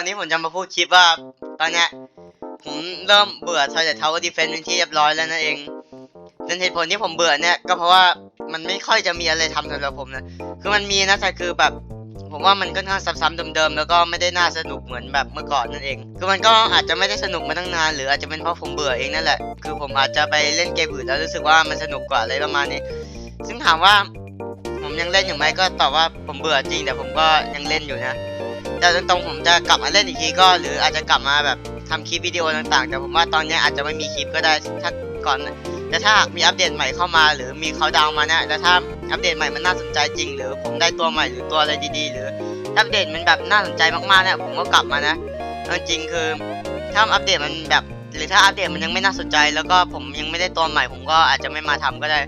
วันนี้ผมจะมาพูดคลิปว่า ตอนนี้ผมเริ่มเบื่อ Toilet Tower Defense เป็นที่เรียบร้อยแล้วนั่นเองนั่นเหตุผลที่ผมเบื่อเนี่ยก็เพราะว่ามันไม่ค่อยจะมีอะไรทำสำหรับผมนะคือมันมีนะแต่คือแบบ ผมว่ามันก็น่าซ้ำๆเดิมๆแล้วก็ไม่ได้น่าสนุกเหมือนแบบเมื่อก่อนนั่นเอง คือมันก็อาจจะไม่ได้สนุกมาตั้งนาน หรืออาจจะเป็นเพราะผมเบื่อเองนั่นแหละคือผมอาจจะไปเล่นเกมอื่นแล้วรู้สึกว่ามันสนุกกว่าอะไรประมาณนี้ ซึ่งถามว่าผมยังเล่นอยู่ไหมก็ตอบว่าผมเบื่อจริงแต่ผมก็ยังเล่นอยู่นะ แต่ตรงๆผมจะกลับมาเล่นอีกทีก็ หรืออาจจะกลับมาแบบทำคลิปวิดีโอต่างๆ แต่ผมว่าตอนนี้อาจจะไม่มีคลิปก็ได้ถ้าก่อนแต่ถ้าหากมีอัปเดตใหม่เข้ามา หรือมีเขาดาวมาเนี่ยแล้วถ้าอัปเดตใหม่มันน่าสนใจจริง หรือผมได้ตัวใหม่หรือตัวอะไรดีๆ หรืออัปเดตมันแบบน่าสนใจมากๆเนี่ยผมก็กลับมานะจริงคือถ้าอัปเดตมันแบบหรือถ้าอัปเดตมันยังไม่น่าสนใจ แล้วก็ผมยังไม่ได้ตัวใหม่ผมก็อาจจะไม่มาทำก็ได้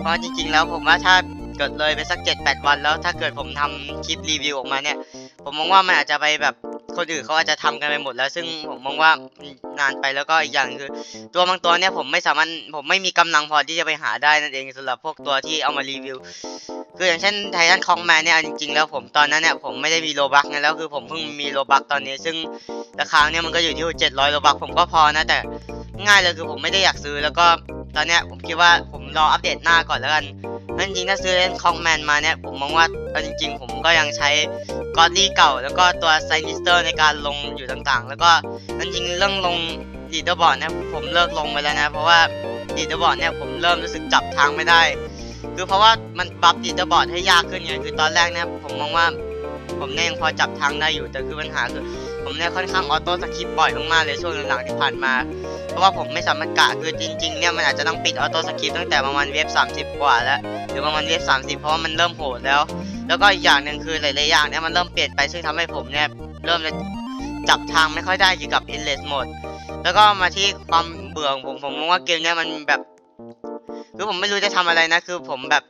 เพราะจริง ๆ แล้วผมว่าถ้า กิดเลยไปสักเจ็ดแปดวันแล้วถ้าเกิดผมทำคลิปรีวิวออกมาเนี่ย ผมมองว่ามันอาจจะไปแบบคนอื่นเขาอาจจะทำกันไปหมดแล้ว ซึ่งผมมองว่านานไปแล้วก็อีกอย่างคือ ตัวบางตัวเนี่ยผมไม่สามารถผมไม่มีกำลังพอที่จะไปหาได้นั่นเองสำหรับพวกตัวที่เอามารีวิว คืออย่างเช่นไททันคองแมนเนี่ยจริงๆแล้วผมตอนนั้นเนี่ยผมไม่ได้มีโลบักไงแล้วคือผมเพิ่งมีโลบักตอนนี้ ซึ่งราคาเนี่ยมันก็อยู่ที่700โลบักผมก็พอนะแต่ง่ายเลยคือผมไม่ได้อยากซื้อแล้วก็ตอนเนี้ยผมคิดว่าผมรออัปเดตหน้าก่อนแล้วกัน จริงๆถ้าซื้อเล่นคองแมนมาเนี่ยผมมองว่าเอาจริง ๆ ผมก็ยังใช้กอดลี่เก่า แล้วก็ตัวไซนิสเตอร์ในการลงอยู่ต่างๆ แล้วก็จริงๆเรื่องลงลีดเดอร์บอร์ดเนี่ยผมเลิกลงไปแล้วนะ เพราะว่าลีดเดอร์บอร์ดเนี่ยผมเริ่มรู้สึกจับทางไม่ได้ คือเพราะว่ามันปรับลีดเดอร์บอร์ดให้ยากขึ้นไงคือตอนแรกเนี่ยผมมองว่าผมเนี่ยยังพอจับทางได้อยู่แต่คือปัญหาคือ ผมเนี่ยค่อนข้างออโต้สคริปต์บ่อยมากๆเลยช่วงหลังๆที่ผ่านมา เพราะว่าผมไม่สามารถกะคือจริงๆเนี่ยมันอาจจะต้องปิดออโต้สคริปต์ตั้งแต่ประมาณเวฟ30 กว่าแล้ว หรือประมาณเวฟ30 เพราะว่ามันเริ่มโหดแล้ว แล้วก็อีกอย่างหนึ่งคือหลายๆอย่างเนี่ยมันเริ่มเปลี่ยนไปซึ่งทำให้ผมเนี่ยเริ่มจะจับทางไม่ค่อยได้เกี่ยวกับ endless mode แล้วก็มาที่ความเบื่อของผมผมมองว่าเกมเนี่ยมันแบบคือผมไม่รู้จะทำอะไรนะ คือผมแบบ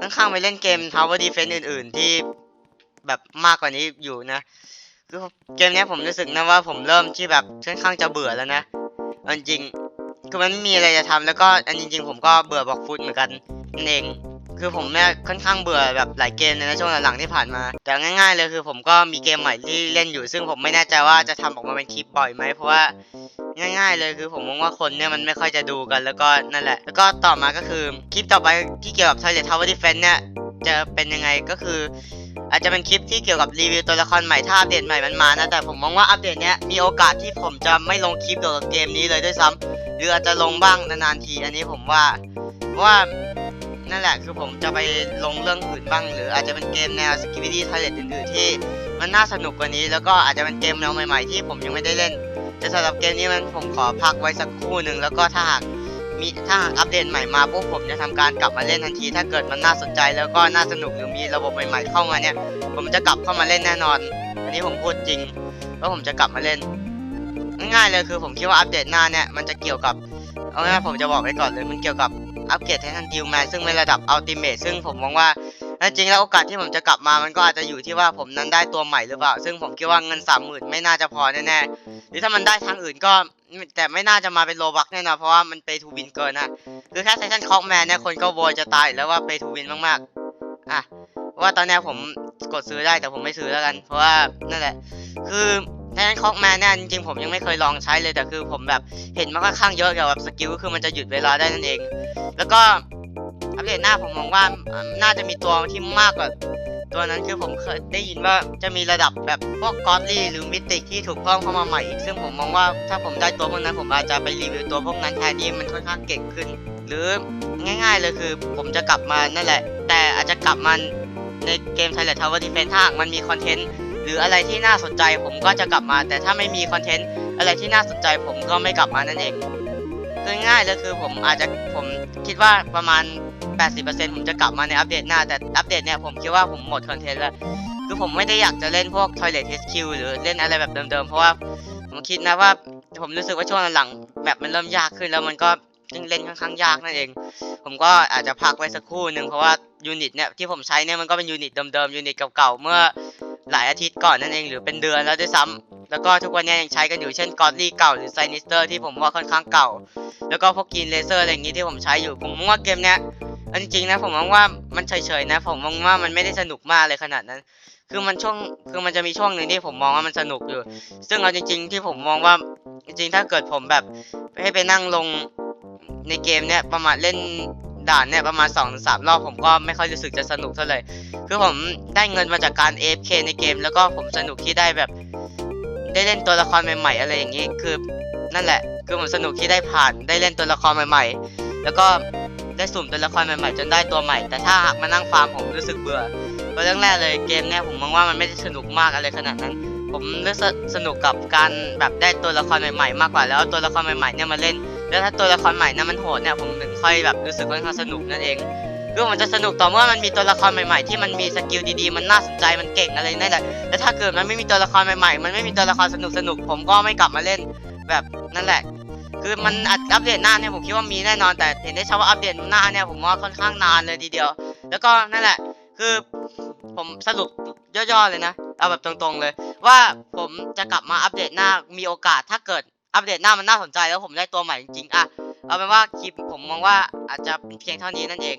ค่อนข้างไปเล่นเกม Tower Defense อื่น ๆ ที่แบบมากกว่านี้อยู่นะ คือเกมเนี้ยผมรู้สึกนะว่าผมเริ่มที่แบบค่อนข้างจะเบื่อแล้วนะ อาจริงคือมันไม่มีอะไรจะทำแล้วก็อันจริงๆผมก็เบื่อบอกฟุตเหมือนกันนั่นเอง คือผมเนี่ค่อนข้างเบื่อแบบหลายเกมเลยนช่วงหลังๆที่ผ่านมา แต่ง่าย ๆ เลยคือผมก็มีเกมใหม่ที่เล่นอยู่ ซึ่งผมไม่แน่ใจว่าจะทำออกมาเป็นคลิปบ่อยไหมเพราะว่าง่าย ๆ เลยคือผมมองว่าคนเนี่ยมันไม่ค่อยจะดูกันแล้วก็นั่นแหละ แล้วก็ต่อมาก็คือคลิปต่อไปที่เกี่ยวกับ Toilet Tower Defense เนี่ย จะเป็นยังไงก็คือ อาจจะเป็นคลิปที่เกี่ยวกับรีวิวตัวละครใหม่ถ้าอัปเดตใหม่มันมานะแต่ผมมองว่าอัปเดตเนี้ยมีโอกาสที่ผมจะไม่ลงคลิปเกี่ยวกับเกมนี้เลยด้วยซ้ำหรืออาจจะลงบ้างนานๆที อันนี้ผมว่าว่านั่นแหละคือผมจะไปลงเรื่องอื่นบ้าง หรืออาจจะเป็นเกมแนวสกิวิตี้ทอยเลตอื่นๆที่มันน่าสนุกกว่านี้ แล้วก็อาจจะเป็นเกมแนวใหม่ๆที่ผมยังไม่ได้เล่นแต่สำหรับเกมนี้มันผมขอพักไว้สักครู่หนึ่งแล้วก็ถ้าหาก มีถ้าอัปเดตใหม่มาพวกผมจะทำการกลับมาเล่นทันที ถ้าเกิดมันน่าสนใจแล้วก็น่าสนุกหรือมีระบบใหม่ๆเข้ามาเนี่ย ผมจะกลับเข้ามาเล่นแน่นอน อันนี้ผมพูดจริงว่าผมจะกลับมาเล่น ง่ายเลยคือผมคิดว่าอัปเดตหน้าเนี่ยมันจะเกี่ยวกับเอาง่ายๆผมจะบอกไว้ก่อนเลยมันเกี่ยวกับอัปเกรดไททันดิวแมนซึ่งเป็นระดับอัลติเมทซึ่งผมมองว่าจริงๆแล้วโอกาสที่ผมจะกลับมามันก็อาจจะอยู่ที่ว่าผมนั้นได้ตัวใหม่หรือเปล่า ซึ่งผมคิดว่าเงินสามหมื่นไม่น่าจะพอแน่ๆหรือถ้ามันได้ทางอื่นก็ แต่ไม่น่าจะมาเป็นโลบักแน่นอนเพราะว่ามันเปทูวินเกินนะคือแค่ไททันคอกแมนเนี่ยคนก็โวยจะตายแล้วว่าเปทูวินมากๆอะว่าตอนนี้ผมกดซื้อได้แต่ผมไม่ซื้อแล้วกัน เพราะว่านั่นแหละ คือแทนคอกแมนเนี่ยจริงๆผมยังไม่เคยลองใช้เลยแต่คือผมแบบเห็นมาค่อนข้างเยอะเกี่ยวกับสกิลคือมันจะหยุดเวลาได้นั่นเอง แล้วก็อัปเดตหน้าผมมองว่าน่าจะมีตัวที่มากกว่า ตัวนั้นคือผมเคยได้ยินว่าจะมีระดับแบบพวกกอ d ลี่หรือมิติที่ถูกเพิ่มเข้ามาใหม่อีกซึ่งผมมองว่าถ้าผมได้ตัวพวกนั้นผมอาจจะไปรีวิวตัวพวกนั้นแทนที่มันค่อนข้างเก่งขึ้น หรือง่าย ๆเลยคือ ผมจะกลับมานั่นแหละ แต่อาจจะกลับมาในเกม Toilet Tower Defense ถ้ามันมีคอนเทนต์หรืออะไรที่น่าสนใจผมก็จะกลับมา แต่ถ้าไม่มีคอนเทนต์อะไรที่น่าสนใจผมก็ไม่กลับมานั่นเอง คือง่ายเลยคือผมอาจจะผมคิดว่าประมาณ 80%ผมจะกลับมาในอัปเดตหน้า แต่อัปเดตเนี่ยผมคิดว่าผมหมดคอนเทนต์แล้ว คือผมไม่ได้อยากจะเล่นพวก Toilet HQ หรือเล่นอะไรแบบเดิมๆ เพราะว่าผมคิดนะว่าผมรู้สึกว่าช่วงหลังๆแบบมันเริ่มยากขึ้นแล้วมันก็เล่นค่อนข้างยากนั่นเอง ผมก็อาจจะพักไว้สักครู่หนึ่งเพราะว่ายูนิตเนี่ยที่ผมใช้เนี่ยมันก็เป็นยูนิตเดิมๆยูนิตเก่าๆเมื่อหลายอาทิตย์ก่อนนั่นเองหรือเป็นเดือนแล้วด้วยซ้ำ แล้วก็ทุกวันนี้ยังใช้กันอยู่เช่นกอ d ลี่เก่าหรือไซนิสเตอร์ที่ผมว่าค่อนข้างเก่า แล้วก็พวกกินเลเซอร์อะไรอย่างงี้ที่ผมใช้อยู่ ผมมองว่าเกมเนี้ยเอาจริงนะผมมองว่ามันเฉยๆนะ ผมมองว่ามันไม่ได้สนุกมากเลยขนาดนั้น คือมันช่วงคือมันจะมีช่วงหนึ่งที่ผมมองว่ามันสนุกอยู่ ซึ่งเอาจริง ๆ ที่ผมมองว่าจริงๆถ้าเกิดผมแบบให้ไปนั่งลงในเกมเนี่ยประมาณเล่นด่านเนี่ยประมาณ2อสรอบผมก็ไม่ค่อยรู้สึกจะสนุกเท่าไหร่ คือผมได้เงินมาจากการ AFK ในเกม แล้วก็ผมสนุกที่ได้แบบ ได้เล่นตัวละครใหม่ ๆ อะไรอย่างนี้ คือนั่นแหละ คือผมสนุกที่ได้ผ่านได้เล่นตัวละครใหม่ ๆ แล้วก็ได้สุ่มตัวละครใหม่ๆ จนได้ตัวใหม่ แต่ถ้าหากมานั่งฟาร์มผมรู้สึกเบื่อเพราะเรื่องแรกเลยเกมเนี่ยผมมองว่ามันไม่ได้สนุกมากอะไรขนาดนั้น ผมรู้สึกสนุกกับการแบบได้ตัวละครใหม่ๆ มากกว่าแล้วตัวละครใหม่ๆเนี่ยมาเล่น แล้วถ้าตัวละครใหม่นั้นมันโหดเนี่ยผมถึงค่อยแบบรู้สึกค่อนข้างสนุกนั่นเอง คือมันจะสนุกต่อเมื่อมันมีตัวละครใหม่ๆ ที่มันมีสกิลดีๆ มันน่าสนใจ มันเก่งอะไรนั่นแหละแล้วถ้าเกิดมันไม่มีตัวละครใหม่ๆ มันไม่มีตัวละครสนุกๆผมก็ไม่กลับมาเล่นแบบนั่นแหละ คือมันอัดอัปเดตหน้าเนี่ยผมคิดว่ามีแน่นอน แต่เห็นได้ชัดว่าอัปเดตหน้าเนี่ยผมว่าค่อนข้างนานเลยทีเดียว แล้วก็นั่นแหละ คือผมสรุปย่อๆเลยนะ เอาแบบตรงๆเลย ว่าผมจะกลับมาอัปเดตหน้า มีโอกาสถ้าเกิดอัปเดตหน้ามันน่าสนใจแล้วผมได้ตัวใหม่จริงๆอะเอาเป็นว่าคลิปผมมองว่าอาจจะเพียงเท่านี้นั่นเอง